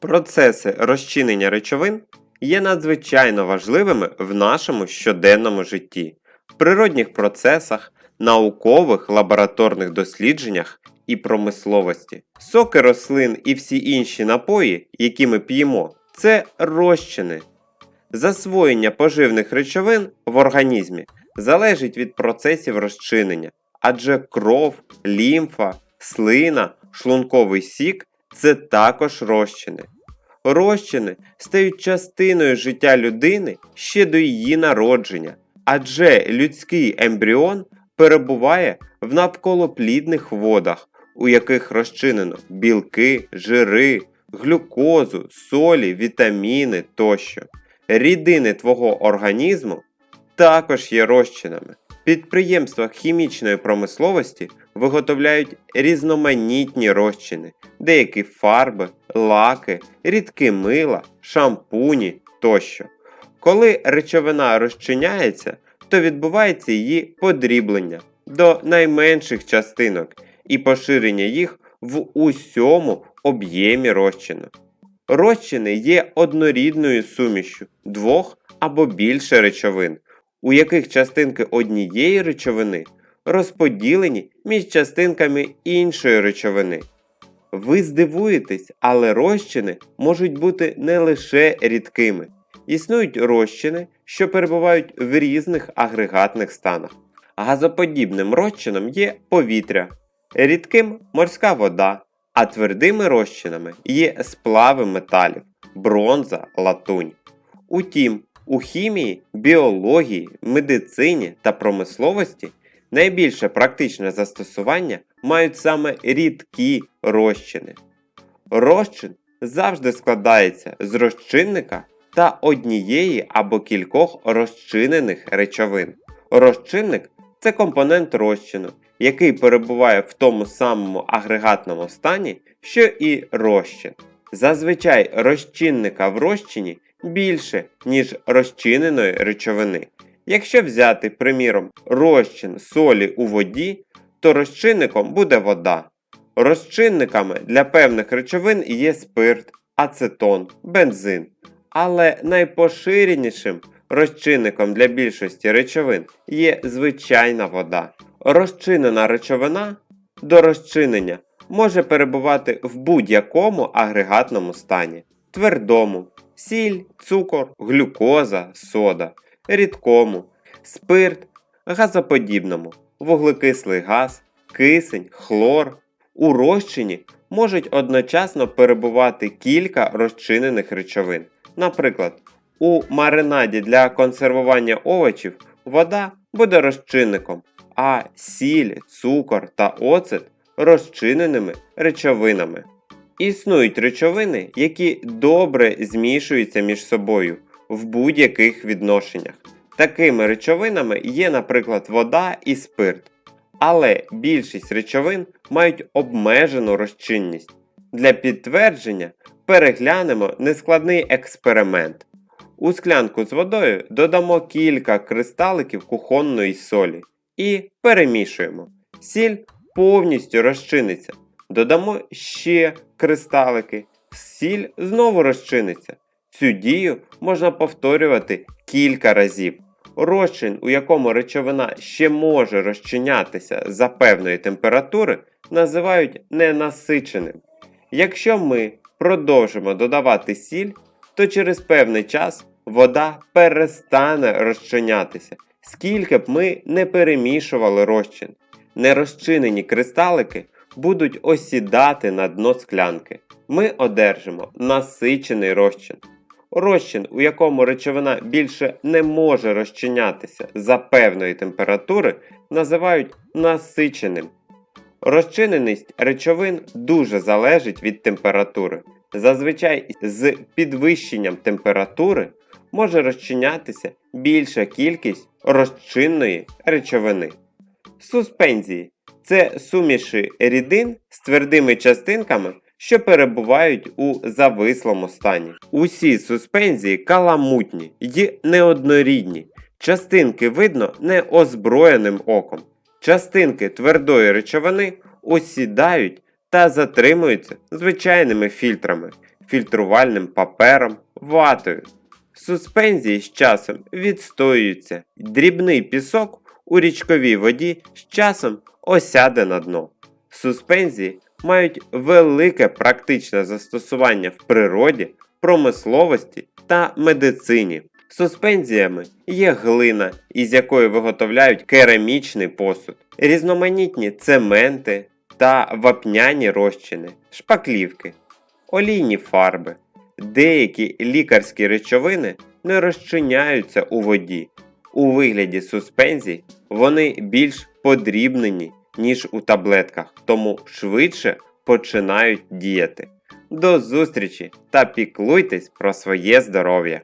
Процеси розчинення речовин є надзвичайно важливими в нашому щоденному житті, природних процесах, наукових лабораторних дослідженнях і промисловості. Соки рослин і всі інші напої, які ми п'ємо, це розчини. Засвоєння поживних речовин в організмі залежить від процесів розчинення, адже кров, лімфа, слина, шлунковий сік це також розчини. Розчини стають частиною життя людини ще до її народження, адже людський ембріон перебуває в навколоплідних водах, у яких розчинено білки, жири, глюкозу, солі, вітаміни тощо. Рідини твого організму також є розчинами. Підприємствах хімічної промисловості виготовляють різноманітні розчини, деякі фарби, лаки, рідкі мила, шампуні тощо. Коли речовина розчиняється, то відбувається її подріблення до найменших частинок і поширення їх в усьому об'ємі розчину. Розчини є однорідною сумішю двох або більше речовин, у яких частинки однієї речовини розподілені між частинками іншої речовини. Ви здивуєтесь, але розчини можуть бути не лише рідкими. Існують розчини, що перебувають в різних агрегатних станах. Газоподібним розчином є повітря, рідким морська вода, а твердими розчинами є сплави металів, бронза, латунь. Утім, у хімії, біології, медицині та промисловості найбільше практичне застосування мають саме рідкі розчини. Розчин завжди складається з розчинника та однієї або кількох розчинених речовин. Розчинник це компонент розчину, який перебуває в тому самому агрегатному стані, що і розчин. Зазвичай розчинника в розчині більше, ніж розчиненої речовини. Якщо взяти, приміром, розчин солі у воді, то розчинником буде вода. Розчинниками для певних речовин є спирт, ацетон, бензин. Але найпоширенішим розчинником для більшості речовин є звичайна вода. Розчинена речовина до розчинення може перебувати в будь-якому агрегатному стані: твердому, сіль, цукор, глюкоза, сода, рідкому, спирт, газоподібному, вуглекислий газ, кисень, хлор. У розчині можуть одночасно перебувати кілька розчинених речовин. Наприклад, у маринаді для консервування овочів вода буде розчинником, а сіль, цукор та оцет розчиненими речовинами. Існують речовини, які добре змішуються між собою в будь-яких відношеннях. Такими речовинами є, наприклад, вода і спирт. Але більшість речовин мають обмежену розчинність. Для підтвердження переглянемо нескладний експеримент. У склянку з водою додамо кілька кристаликів кухонної солі і перемішуємо. Сіль повністю розчиниться. Додамо ще кристалики. Сіль знову розчиниться. Цю дію можна повторювати кілька разів. Розчин, у якому речовина ще може розчинятися за певної температури, називають ненасиченим. Якщо ми продовжимо додавати сіль, то через певний час вода перестане розчинятися, скільки б ми не перемішували розчин. Нерозчинені кристалики будуть осідати на дно склянки. Ми одержимо насичений розчин. Розчин, у якому речовина більше не може розчинятися за певної температури, називають насиченим. Розчиненість речовин дуже залежить від температури. Зазвичай з підвищенням температури може розчинятися більша кількість розчинної речовини. Суспензії це суміші рідин з твердими частинками, що перебувають у завислому стані. Усі суспензії каламутні й неоднорідні. Частинки видно неозброєним оком. Частинки твердої речовини осідають та затримуються звичайними фільтрами. фільтрувальним папером, ватою. Суспензії з часом відстоюються, дрібний пісок у річковій воді з часом осяде на дно. Суспензії мають велике практичне застосування в природі, промисловості та медицині. Суспензіями є глина, із якої виготовляють керамічний посуд, різноманітні цементи та вапняні розчини, шпаклівки, олійні фарби. Деякі лікарські речовини не розчиняються у воді. У вигляді суспензій вони більш подрібнені, ніж у таблетках, тому швидше починають діяти. До зустрічі та піклуйтесь про своє здоров'я!